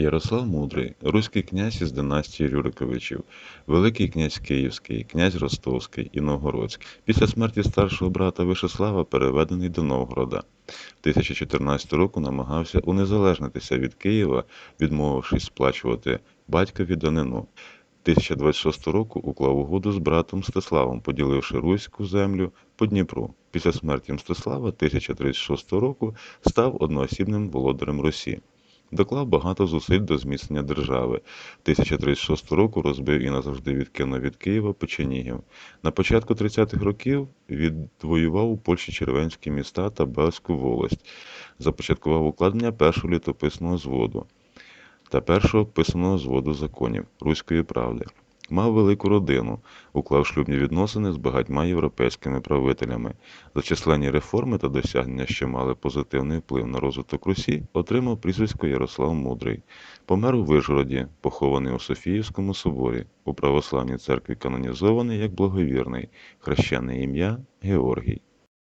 Ярослав Мудрий, руський князь із династії Рюриковичів, Великий князь Київський, князь Ростовський і Новгородський. Після смерті старшого брата Вишеслава переведений до Новгорода. 1014 року намагався унезалежнитися від Києва, відмовившись сплачувати батькові данину. 1026 року уклав угоду з братом Мстиславом, поділивши руську землю по Дніпру. Після смерті Мстислава 1036 року став одноосібним володарем Русі. Доклав багато зусиль до зміцнення держави. 1036 року розбив і назавжди відкинув від Києва печенігів. На початку 30-х років відвоював у Польщі червенські міста та Бельську волость. Започаткував укладення першого літописного зводу та першого писаного зводу законів Руської правди. Мав велику родину, уклав шлюбні відносини з багатьма європейськими правителями. За численні реформи та досягнення, що мали позитивний вплив на розвиток Русі, отримав прізвисько Ярослав Мудрий. Помер у Вижгороді, похований у Софіївському соборі, у православній церкві канонізований як благовірний, хрещене ім'я Георгій.